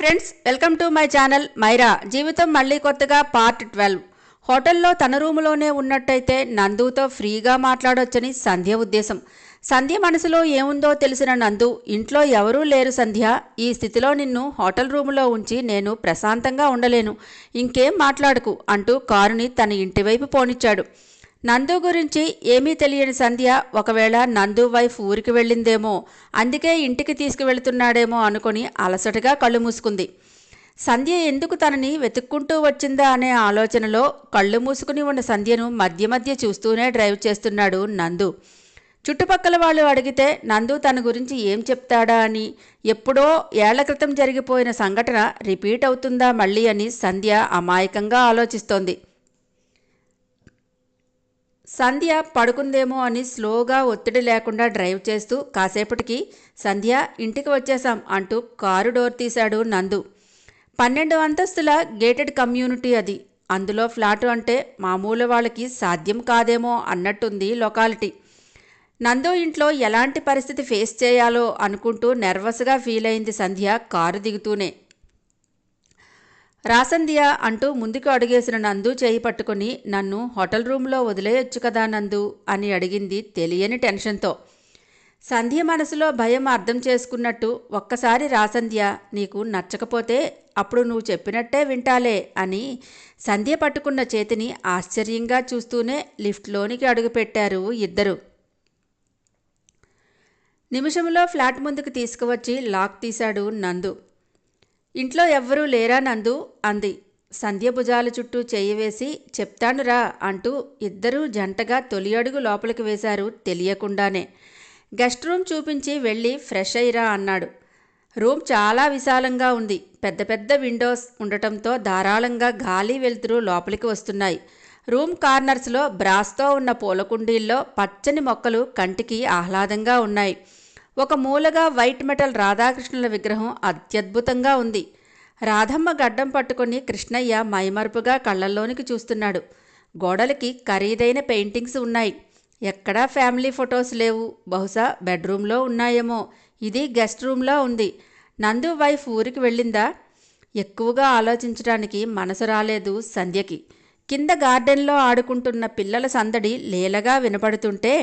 Friends welcome to my channel Myra జీవితం మళ్ళీ కొత్తగా పార్ట్ ట్వెల్వ్ హోటల్లో తన రూములోనే ఉన్నట్టయితే నందుతో ఫ్రీగా మాట్లాడొచ్చని సంధ్య ఉద్దేశం. సంధ్య మనసులో ఏముందో తెలిసిన నందు ఇంట్లో ఎవరూ లేరు సంధ్య. ఈ స్థితిలో నిన్ను హోటల్ రూములో ఉంచి నేను ప్రశాంతంగా ఉండలేను. ఇంకేం మాట్లాడకు అంటూ కారుని తన ఇంటివైపు పోనిచ్చాడు. నందు గురించి ఏమీ తెలియని సంధ్య ఒకవేళ నందు వైఫ్ ఊరికి వెళ్ళిందేమో అందుకే ఇంటికి తీసుకువెళ్తున్నాడేమో అనుకుని అలసటగా కళ్ళు మూసుకుంది. సంధ్య ఎందుకు తనని వెతుక్కుంటూ వచ్చిందా అనే ఆలోచనలో కళ్ళు మూసుకుని ఉన్న సంధ్యను మధ్య మధ్య చూస్తూనే డ్రైవ్ చేస్తున్నాడు నందు. చుట్టుపక్కల వాళ్ళు అడిగితే నందు తన గురించి ఏం చెప్తాడా అని ఎప్పుడో ఏళ్ళ క్రితం జరిగిపోయిన సంఘటన రిపీట్ అవుతుందా మళ్ళీ అని సంధ్య అమాయకంగా ఆలోచిస్తోంది. సంధ్య పడుకుందేమో అని స్లోగా ఒత్తిడి లేకుండా డ్రైవ్ చేస్తూ కాసేపటికి సంధ్య ఇంటికి వచ్చేశాం అంటూ కారు డోర్ తీశాడు నందు. పన్నెండు అంతస్తుల గేటెడ్ కమ్యూనిటీ అది. అందులో ఫ్లాటు అంటే మామూలు వాళ్ళకి సాధ్యం కాదేమో అన్నట్టుంది లొకాలిటీ. నందు ఇంట్లో ఎలాంటి పరిస్థితి ఫేస్ చేయాలో అనుకుంటూ నెర్వస్గా ఫీల్ అయింది సంధ్య కారు దిగుతూనే. రాసందియా అంటూ ముందుకు అడుగేసిన నందు చేయి పట్టుకుని నన్ను హోటల్ రూమ్లో వదిలేయొచ్చు కదా నందు అని అడిగింది తెలియని టెన్షన్తో. సంధ్య మనసులో భయం అర్థం చేసుకున్నట్టు ఒక్కసారి రాసంధ్య నీకు నచ్చకపోతే అప్పుడు నువ్వు చెప్పినట్టే వింటాలే అని సంధ్య పట్టుకున్న చేతిని ఆశ్చర్యంగా చూస్తూనే లిఫ్ట్లోనికి అడుగుపెట్టారు ఇద్దరు. నిమిషంలో ఫ్లాట్ ముందుకు తీసుకువచ్చి లాక్ తీశాడు నందు. ఇంట్లో ఎవ్వరూ లేరా నందు? అంది. సంధ్య భుజాల చుట్టూ చెయ్యి వేసి చెప్తానురా అంటూ ఇద్దరూ జంటగా తొలి అడుగు లోపలికి వేశారు తెలియకుండానే. గెస్ట్ రూమ్ చూపించి వెళ్ళి ఫ్రెష్ అయ్యిరా అన్నాడు. రూమ్ చాలా విశాలంగా ఉంది. పెద్ద పెద్ద విండోస్ ఉండటంతో ధారాళంగా గాలి వెలుతురు లోపలికి వస్తున్నాయి. రూమ్ కార్నర్స్లో బ్రాస్తో ఉన్న పూల కుండీల్లో పచ్చని మొక్కలు కంటికి ఆహ్లాదంగా ఉన్నాయి. ఒక మూలగా వైట్ మెటల్ రాధాకృష్ణుల విగ్రహం అత్యద్భుతంగా ఉంది. రాధమ్మ గడ్డం పట్టుకొని కృష్ణయ్య మైమరుపుగా కళ్ళల్లోనికి చూస్తున్నాడు. గోడలకి ఖరీదైన పెయింటింగ్స్ ఉన్నాయి. ఎక్కడా ఫ్యామిలీ ఫొటోస్ లేవు. బహుశా బెడ్రూమ్లో ఉన్నాయేమో. ఇది గెస్ట్ రూమ్లో ఉంది. నందు వైఫ్ ఊరికి వెళ్ళిందా? ఎక్కువగా ఆలోచించడానికి మనసు రాలేదు సంధ్యకి. కింద గార్డెన్లో ఆడుకుంటున్న పిల్లల సందడి లీలగా వినపడుతుంటే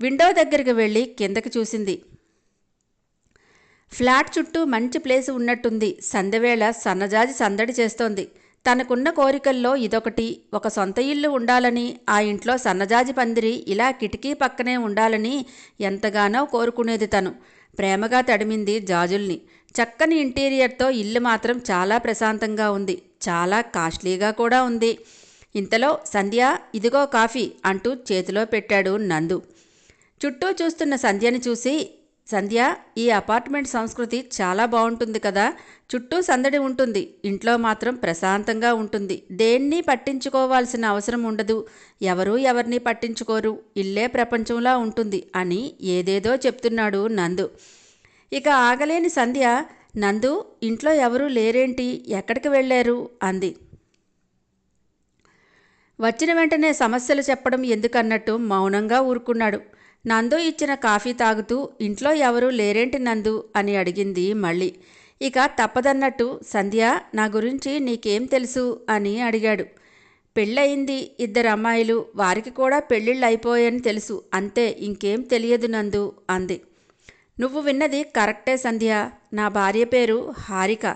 విండో దగ్గరికి వెళ్ళి కిందకి చూసింది. ఫ్లాట్ చుట్టూ మంచి ప్లేస్ ఉన్నట్టుంది. సందవేళ సన్నజాజి సందడి చేస్తోంది. తనకున్న కోరికల్లో ఇదొకటి. ఒక సొంత ఇల్లు ఉండాలని ఆ ఇంట్లో సన్నజాజి పందిరి ఇలా కిటికీ పక్కనే ఉండాలని ఎంతగానో కోరుకునేది తను. ప్రేమగా తడిమింది జాజుల్ని. చక్కని ఇంటీరియర్తో ఇల్లు మాత్రం చాలా ప్రశాంతంగా ఉంది. చాలా కాస్ట్లీగా కూడా ఉంది. ఇంతలో సంధ్య ఇదిగో కాఫీ అంటూ చేతిలో పెట్టాడు నందు. చుట్టూ చూస్తున్న సంధ్యని చూసి సంధ్య ఈ అపార్ట్మెంట్ సంస్కృతి చాలా బాగుంటుంది కదా. చుట్టూ సందడి ఉంటుంది. ఇంట్లో మాత్రం ప్రశాంతంగా ఉంటుంది. దేన్ని పట్టించుకోవాల్సిన అవసరం ఉండదు. ఎవరూ ఎవరిని పట్టించుకోరు. ఇల్లే ప్రపంచంలా ఉంటుంది అని ఏదేదో చెప్తున్నాడు నందు. ఇక ఆగలేని సంధ్య నందు ఇంట్లో ఎవరూ లేరేంటి? ఎక్కడికి వెళ్ళారు? అంది. వచ్చిన వెంటనే సమస్యలు చెప్పడం ఎందుకన్నట్టు మౌనంగా ఊరుకున్నాడు. నందు ఇచ్చిన కాఫీ తాగుతూ ఇంట్లో ఎవరూ లేరేంటి నందు అని అడిగింది మళ్ళీ. ఇక తప్పదన్నట్టు సంధ్య నా గురించి నీకేం తెలుసు అని అడిగాడు. పెళ్ళయింది ఇద్దరు అమ్మాయిలు వారికి కూడా పెళ్ళిళ్ళు అయిపోయాయని తెలుసు అంతే ఇంకేం తెలియదు నందు అంది. నువ్వు విన్నది కరెక్టే సంధ్య నా భార్య పేరు హారిక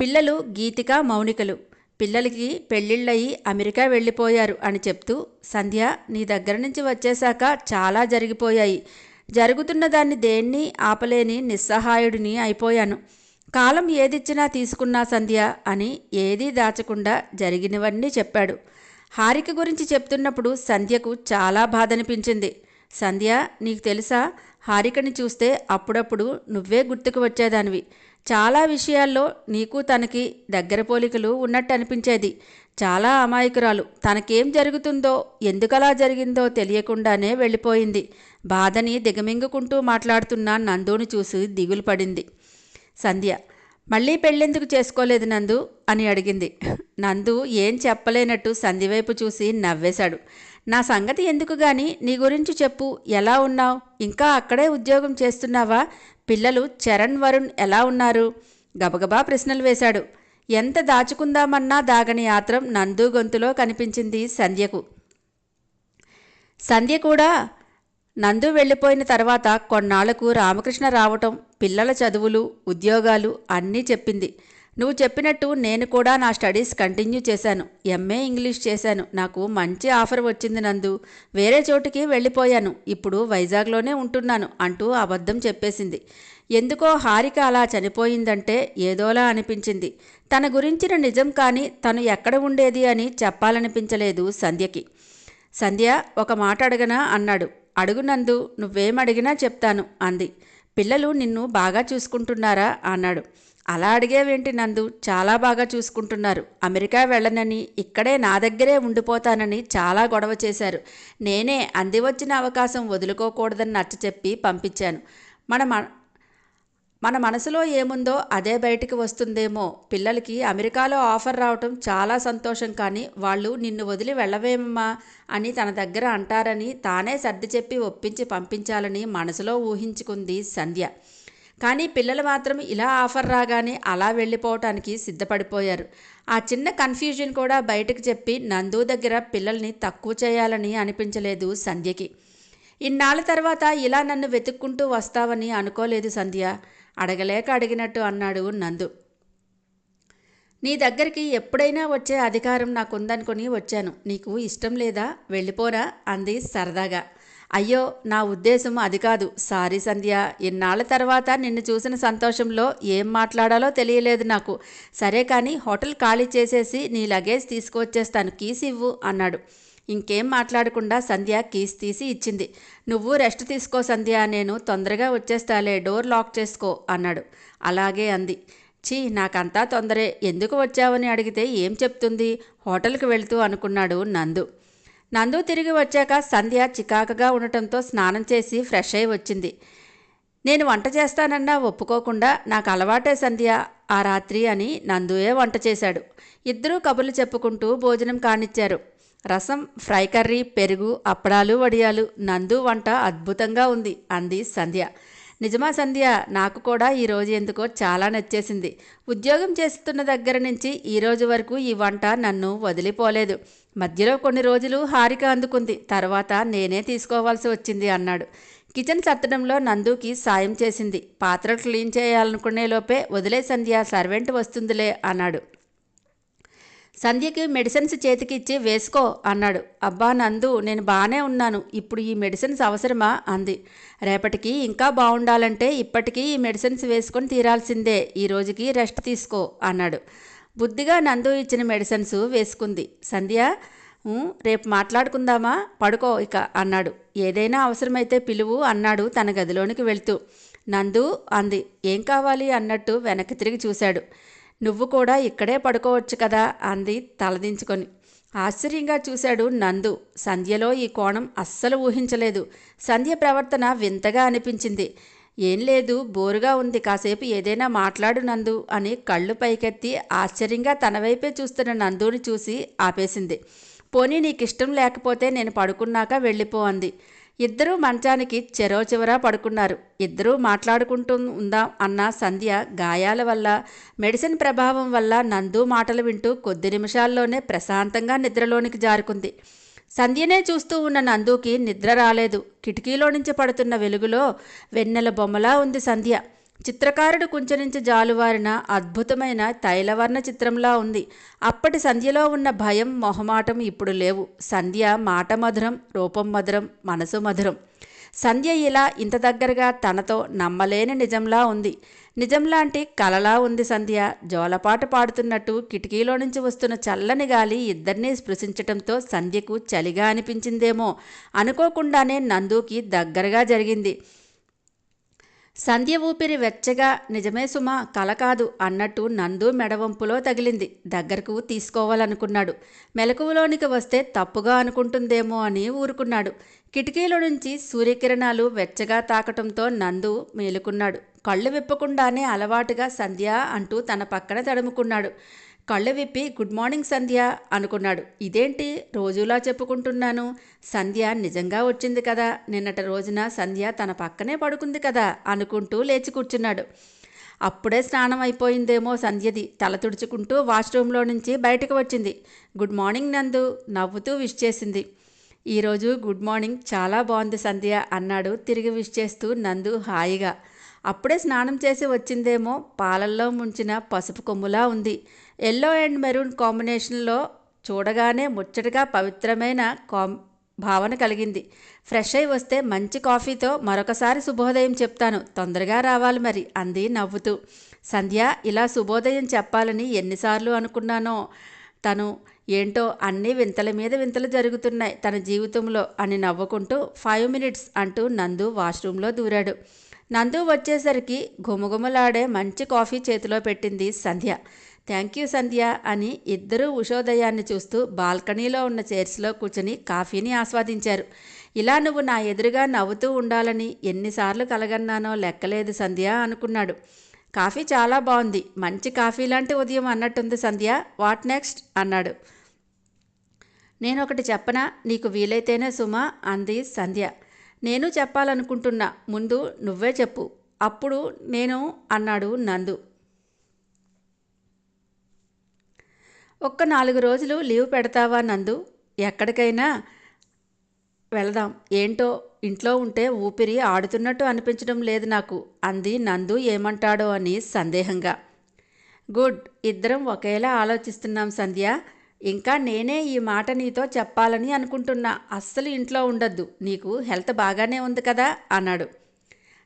పిల్లలు గీతిక మౌనికలు. పిల్లలకి పెళ్ళిళ్ళయి అమెరికా వెళ్ళిపోయారు అని చెప్తూ సంధ్య నీ దగ్గర నుంచి వచ్చేశాక చాలా జరిగిపోయాయి. జరుగుతున్న దాన్ని దేన్ని ఆపలేని నిస్సహాయుడిని అయిపోయాను. కాలం ఏదిచ్చినా తీసుకున్నా సంధ్య అని ఏదీ దాచకుండా జరిగినవన్నీ చెప్పాడు. హారిక గురించి చెప్తున్నప్పుడు సంధ్యకు చాలా బాధనిపించింది. సంధ్య నీకు తెలుసా? హారికని చూస్తే అప్పుడప్పుడు నువ్వే గుర్తుకు వచ్చేదానివి. చాలా విషయాల్లో నీకు తనకి దగ్గర పోలికలు ఉన్నట్టు అనిపించేది. చాలా అమాయకురాలు. తనకేం జరుగుతుందో ఎందుకలా జరిగిందో తెలియకుండానే వెళ్ళిపోయింది. బాధని దిగమింగుకుంటూ మాట్లాడుతున్న నందుని చూసి దిగులు పడింది. సంధ్య మళ్ళీ పెళ్ళెందుకు చేసుకోలేదు నందు? అని అడిగింది. నందు ఏం చెప్పలేనట్టు సంధి వైపు చూసి నవ్వేశాడు. నా సంగతి ఎందుకు గాని? నీ గురించి చెప్పు. ఎలా ఉన్నావు? ఇంకా అక్కడే ఉద్యోగం చేస్తున్నావా? పిల్లలు చరణ్ వరుణ్ ఎలా ఉన్నారు? గబగబా ప్రశ్నలు వేశాడు. ఎంత దాచుకుందామన్నా దాగని ఆత్రం నందు గొంతులో కనిపించింది సంధ్యకు. సంధ్య కూడా నందు వెళ్ళిపోయిన తర్వాత కొన్నాళ్ళకు రామకృష్ణ రావటం పిల్లల చదువులు ఉద్యోగాలు అన్నీ చెప్పింది. నువ్వు చెప్పినట్టు నేను కూడా నా స్టడీస్ కంటిన్యూ చేశాను. ఎంఏ ఇంగ్లీష్ చేశాను. నాకు మంచి ఆఫర్ వచ్చింది నందు. వేరే చోటుకి వెళ్ళిపోయాను. ఇప్పుడు వైజాగ్లోనే ఉంటున్నాను అంటూ అబద్ధం చెప్పేసింది. ఎందుకో హారిక అలా చనిపోయిందంటే ఏదోలా అనిపించింది. తన గురించిన నిజం కానీ తను ఎక్కడ ఉండేది అని చెప్పాలనిపించలేదు సంధ్యకి. సంధ్య ఒక మాట అడగనా? అన్నాడు. అడుగునందు నువ్వేం అడిగినా చెప్తాను అంది. పిల్లలు నిన్ను బాగా చూసుకుంటున్నారా? అన్నాడు. అలా అడిగేవేంటి నందు? చాలా బాగా చూసుకుంటున్నారు. అమెరికా వెళ్ళనని ఇక్కడే నా దగ్గరే ఉండిపోతానని చాలా గొడవ చేశారు. నేనే అంది వచ్చిన అవకాశం వదులుకోకూడదని నచ్చ చెప్పి పంపించాను. మన మ- మన మనసులో ఏముందో అదే బయటికి వస్తుందేమో. పిల్లలకి అమెరికాలో ఆఫర్ రావటం చాలా సంతోషం కానీ వాళ్ళు నిన్ను వదిలి వెళ్ళవేమమ్మా అని తన దగ్గర అంటారని తానే సర్ది చెప్పి ఒప్పించి పంపించాలని మనసులో ఊహించుకుంది సంధ్య. కానీ పిల్లలు మాత్రం ఇలా ఆఫర్ రాగానే అలా వెళ్ళిపోవటానికి సిద్ధపడిపోయారు. ఆ చిన్న కన్ఫ్యూజన్ కూడా బయటకు చెప్పి నందు దగ్గర పిల్లల్ని తక్కువ చేయాలని అనిపించలేదు సంధ్యకి. ఇన్నాళ్ళ తర్వాత ఇలా నన్ను వెతుక్కుంటూ వస్తావని అనుకోలేదు సంధ్య. అడగలేక అడిగినట్టు అన్నాడు నందు. నీ దగ్గరికి ఎప్పుడైనా వచ్చే అధికారం నాకుందనుకుని వచ్చాను. నీకు ఇష్టం లేదా? వెళ్ళిపోరా అంది సరదాగా. అయ్యో నా ఉద్దేశం అది కాదు. సారీ సంధ్య ఇన్నాళ్ళ తర్వాత నిన్ను చూసిన సంతోషంలో ఏం మాట్లాడాలో తెలియలేదు నాకు. సరే కానీ హోటల్ ఖాళీ చేసేసి నీ లగేజ్ తీసుకువచ్చేస్తాను. కీస్ ఇవ్వు అన్నాడు. ఇంకేం మాట్లాడకుండా సంధ్య కీస్ తీసి ఇచ్చింది. నువ్వు రెస్ట్ తీసుకో సంధ్య నేను తొందరగా వచ్చేస్తాలే డోర్ లాక్ చేసుకో అన్నాడు. అలాగే అంది. ఛీ నాకంతా తొందరే ఎందుకు వచ్చావని అడిగితే ఏం చెప్తుంది? హోటల్కి వెళ్తూ అనుకున్నాడు నందు. నందు తిరిగి వచ్చాక సంధ్య చికాకుగా ఉండటంతో స్నానం చేసి ఫ్రెష్ అయి వచ్చింది. నేను వంట చేస్తానన్నా ఒప్పుకోకుండా నాకు అలవాటే సంధ్య ఆ రాత్రి అని నందుయే వంట చేశాడు. ఇద్దరూ కబుర్లు చెప్పుకుంటూ భోజనం కానిచ్చారు. రసం ఫ్రై కర్రీ పెరుగు అప్పడాలు వడియాలు నందు వంట అద్భుతంగా ఉంది అంది సంధ్య. నిజమా సంధ్య నాకు కూడా ఈరోజు ఎందుకో చాలా నచ్చేసింది. ఉద్యోగం చేస్తున్న దగ్గర నుంచి ఈ రోజు వరకు ఈ వంట నన్ను వదిలిపోలేదు. మధ్యలో కొన్ని రోజులు హారిక అందుకుంది తర్వాత నేనే తీసుకోవాల్సి వచ్చింది అన్నాడు. కిచెన్ సత్తడంలో నందుకి సాయం చేసింది పాత్రలు క్లీన్ చేయాలనుకునే లోపే వదిలే సంధ్య సర్వెంట్ వస్తుందిలే అన్నాడు. సంధ్యకి మెడిసిన్స్ చేతికిచ్చి వేసుకో అన్నాడు. అబ్బా నందు నేను బాగానే ఉన్నాను. ఇప్పుడు ఈ మెడిసిన్స్ అవసరమా? అంది. రేపటికి ఇంకా బాగుండాలంటే ఇప్పటికీ ఈ మెడిసిన్స్ వేసుకొని తీరాల్సిందే. ఈ రోజుకి రెస్ట్ తీసుకో అన్నాడు. బుద్ధిగా నందు ఇచ్చిన మెడిసిన్స్ వేసుకుంది. సంధ్య రేపు మాట్లాడుకుందామా? పడుకో ఇక అన్నాడు. ఏదైనా అవసరమైతే పిలువు అన్నాడు తన గదిలోనికి వెళ్తూ. నందు అంది. ఏం కావాలి అన్నట్టు వెనక్కి తిరిగి చూశాడు. నువ్వు కూడా ఇక్కడే పడుకోవచ్చు కదా అంది తలదించుకొని. ఆశ్చర్యంగా చూశాడు నందు. సంధ్యలో ఈ కోణం అస్సలు ఊహించలేదు. సంధ్య ప్రవర్తన వింతగా అనిపించింది. ఏం లేదు బోరుగా ఉంది కాసేపు ఏదైనా మాట్లాడు నందు అని కళ్ళు పైకెత్తి ఆశ్చర్యంగా తన వైపే చూస్తున్న నందుని చూసి ఆపేసింది. పోనీ నీకిష్టం లేకపోతే నేను పడుకున్నాక వెళ్ళిపో అంది. ఇద్దరూ మంచానికి చెరో చివర పడుకున్నారు. ఇద్దరూ మాట్లాడుకుంటూ ఉందాం అన్న సంధ్య గాయాల వల్ల మెడిసిన్ ప్రభావం వల్ల నందు మాటలు వింటూ కొద్ది నిమిషాల్లోనే ప్రశాంతంగా నిద్రలోనికి జారుకుంది. సంధ్యనే చూస్తూ ఉన్న నందుకి నిద్ర రాలేదు. కిటికీలో నుంచి పడుతున్న వెలుగులో వెన్నెల బొమ్మలా ఉంది సంధ్య. చిత్రకారుడు కుంచరించి జాలువారిన అద్భుతమైన తైలవర్ణ చిత్రంలా ఉంది. అప్పటి సంధ్యలో ఉన్న భయం మొహమాటం ఇప్పుడు లేవు. సంధ్య మాట మధురం రూపం మధురం మనసు మధురం. సంధ్య ఇలా ఇంత దగ్గరగా తనతో నమ్మలేని నిజంలా ఉంది. నిజంలాంటి కలలా ఉంది సంధ్య. జోలపాట పాడుతున్నట్టు కిటికీలో నుంచి వస్తున్న చల్లని గాలి ఇద్దరినీ స్పృశించటంతో సంధ్యకు చలిగా అనిపించిందేమో అనుకోకుండానే నందుకి దగ్గరగా జరిగింది. సంధ్య ఊపిరి వెచ్చగా నిజమే సుమా కల కాదు అన్నట్టు నందు మెడవంపులో తగిలింది. దగ్గరకు తీసుకోవాలనుకున్నాడు. మెలకువలోనికి వస్తే తప్పుగా అనుకుంటుందేమో అని ఊరుకున్నాడు. కిటికీలో నుంచి సూర్యకిరణాలు వెచ్చగా తాకటంతో నందు మేలుకున్నాడు. కళ్ళు విప్పకుండానే అలవాటుగా సంధ్య అంటూ తన పక్కన తడుముకున్నాడు. కళ్ళు విప్పి గుడ్ మార్నింగ్ సంధ్య అనుకున్నాడు. ఇదేంటి? రోజులా చెప్పుకుంటున్నాను. సంధ్య నిజంగా వచ్చింది కదా. నిన్నటి రోజున సంధ్య తన పక్కనే పడుకుంది కదా అనుకుంటూ లేచి కూర్చున్నాడు. అప్పుడే స్నానం అయిపోయిందేమో సంధ్యది. తల తుడుచుకుంటూ వాష్రూమ్లో నుంచి బయటకు వచ్చింది. గుడ్ మార్నింగ్ నందు నవ్వుతూ విష్ చేసింది. ఈరోజు గుడ్ మార్నింగ్ చాలా బాగుంది సంధ్య అన్నాడు తిరిగి విష్ చేస్తూ నందు హాయిగా. అప్పుడే స్నానం చేసి వచ్చిందేమో పాలల్లో ముంచిన పసుపు కొమ్ములా ఉంది. ఎల్లో అండ్ మెరూన్ కాంబినేషన్లో చూడగానే ముచ్చటగా పవిత్రమైన కాం భావన కలిగింది. ఫ్రెష్ అయి వస్తే మంచి కాఫీతో మరొకసారి శుభోదయం చెప్తాను. తొందరగా రావాలి మరి అంది నవ్వుతూ. సంధ్య ఇలా శుభోదయం చెప్పాలని ఎన్నిసార్లు అనుకున్నానో? తను ఏంటో అన్ని వింతల మీద వింతలు జరుగుతున్నాయి తన జీవితంలో అని నవ్వుకుంటూ ఫైవ్ మినిట్స్ అంటూ నందు వాష్రూమ్లో దూరాడు. నందు వచ్చేసరికి గుమగుమలాడే మంచి కాఫీ చేతిలో పెట్టింది సంధ్య. థ్యాంక్ యూ సంధ్య అని ఇద్దరూ ఉషోదయాన్ని చూస్తూ బాల్కనీలో ఉన్న చైర్స్లో కూర్చుని కాఫీని ఆస్వాదించారు. ఇలా నువ్వు నా ఎదురుగా నవ్వుతూ ఉండాలని ఎన్నిసార్లు కలగన్నానో లెక్కలేదు సంధ్య అనుకున్నాడు. కాఫీ చాలా బాగుంది. మంచి కాఫీ లాంటి ఉదయం అన్నట్టుంది సంధ్య. What next? అన్నాడు. నేను ఒకటి చెప్పనా? నీకు వీలైతేనే సుమా అంది సంధ్య. నేను చెప్పాలనుకుంటున్నా. ముందు నువ్వే చెప్పు. అప్పుడు నేను అన్నాడు నందు. ఒక్క నాలుగు రోజులు లీవ్ పెడతావా నందు? ఎక్కడికైనా వెళదాం. ఏంటో ఇంట్లో ఉంటే ఊపిరి ఆడుతున్నట్టు అనిపించడం లేదు నాకు. అంది నందు ఏమంటాడో అని సందేహంగా. గుడ్ ఇద్దరం ఒకేలా ఆలోచిస్తున్నాం సంధ్య. ఇంకా నేనే ఈ మాట నీతో చెప్పాలని అనుకుంటున్నా. అస్సలు ఇంట్లో ఉండొద్దు. నీకు హెల్త్ బాగానే ఉంది కదా? అన్నాడు.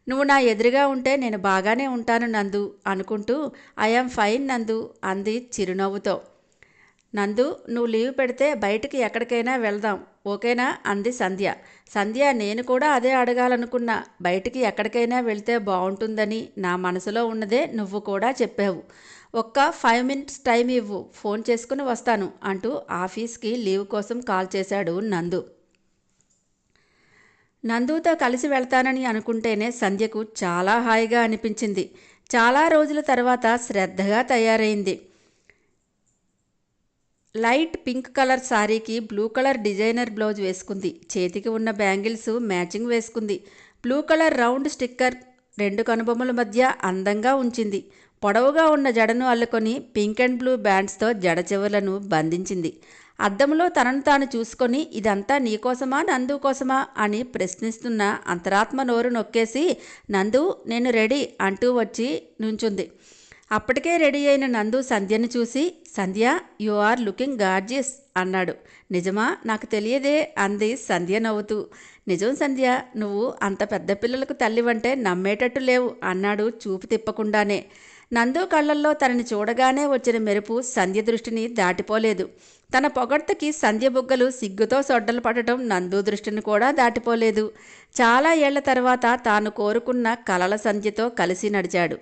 నువ్వు నా ఎదురుగా ఉంటే నేను బాగానే ఉంటాను నందు అనుకుంటూ ఐఆమ్ ఫైన్ నందు అంది చిరునవ్వుతో. నందు నువ్వు లీవ్ పెడితే బయటికి ఎక్కడికైనా వెళ్దాం ఓకేనా? అంది సంధ్య. సంధ్య నేను కూడా అదే అడగాలనుకున్నా. బయటికి ఎక్కడికైనా వెళ్తే బాగుంటుందని నా మనసులో ఉన్నదే నువ్వు కూడా చెప్పావు. ఒక్క ఫైవ్ మినిట్స్ టైం ఇవ్వు ఫోన్ చేసుకుని వస్తాను అంటూ ఆఫీస్కి లీవ్ కోసం కాల్ చేశాడు నందు. నందుతో కలిసి వెళ్తానని అనుకుంటేనే సంధ్యకు చాలా హాయిగా అనిపించింది. చాలా రోజుల తర్వాత శ్రద్ధగా తయారైంది. లైట్ పింక్ కలర్ శారీకి బ్లూ కలర్ డిజైనర్ బ్లౌజ్ వేసుకుంది. చేతికి ఉన్న బ్యాంగిల్స్ మ్యాచింగ్ వేసుకుంది. బ్లూ కలర్ రౌండ్ స్టిక్కర్ రెండు కనుబొమ్మల మధ్య అందంగా ఉంచింది. పొడవుగా ఉన్న జడను అల్లుకొని పింక్ అండ్ బ్లూ బ్యాండ్స్తో జడ చెవులను బంధించింది. అద్దంలో తనను తాను చూసుకొని ఇదంతా నీకోసమా నందు కోసమా? అని ప్రశ్నిస్తున్న అంతరాత్మ నోరు నొక్కేసి నందు నేను రెడీ అంటూ వచ్చి నుంచుంది. అప్పటికే రెడీ అయిన నందు సంధ్యను చూసి Sandhya you are looking gorgeous అన్నాడు. నిజమా? నాకు తెలియదే అంది సంధ్య నవ్వుతూ. నిజం సంధ్య నువ్వు అంత పెద్ద పిల్లలకు తల్లివంటే నమ్మేటట్టు లేవు అన్నాడు చూపు తిప్పకుండానే. నందు కళ్ళల్లో తనని చూడగానే వచ్చిన మెరుపు సంధ్య దృష్టిని దాటిపోలేదు. తన పొగడ్తకి సంధ్య బుగ్గలు సిగ్గుతో సొడ్డలు పడటం నందు దృష్టిని కూడా దాటిపోలేదు. చాలా ఏళ్ళ తర్వాత తాను కోరుకున్న కలల సంధ్యతో కలిసి నడిచాడు.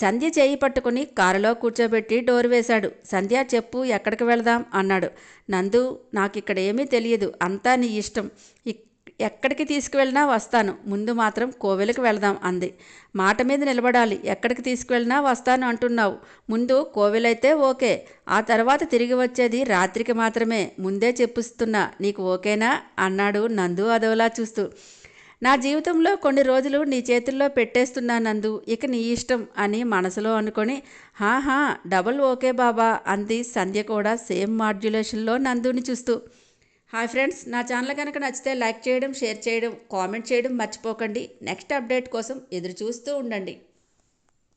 సంధ్య చేయి పట్టుకుని కారులో కూర్చోబెట్టి డోర్ వేశాడు. సంధ్య చెప్పు ఎక్కడికి వెళదాం? అన్నాడు. నందు నాకు ఇక్కడ ఏమీ తెలియదు. అంతా నీ ఇష్టం. ఇక్- ఎక్కడికి తీసుకువెళ్ళినా వస్తాను. ముందు మాత్రం కోవెలకు వెళదాం అంది. మాట మీద నిలబడాలి. ఎక్కడికి తీసుకువెళ్ళినా వస్తాను అంటున్నావు. ముందు కోవెలైతే ఓకే. ఆ తర్వాత తిరిగి వచ్చేది రాత్రికి మాత్రమే. ముందే చెప్పిస్తున్నా. నీకు ఓకేనా? అన్నాడు నందు అదోలా చూస్తూ. నా జీవితంలో కొన్ని రోజులు నీ చేతుల్లో పెట్టేస్తున్నానందు ఇక నీ ఇష్టం అని మనసులో అనుకొని హాహా డబుల్ ఓకే బాబా అంది సంధ్య కూడా సేమ్ మాడ్యులేషన్లో నందుని చూస్తూ. హాయ్ ఫ్రెండ్స్ నా ఛానల్ కనుక నచ్చితే లైక్ చేయడం షేర్ చేయడం కామెంట్ చేయడం మర్చిపోకండి. నెక్స్ట్ అప్డేట్ కోసం ఎదురు చూస్తూ ఉండండి.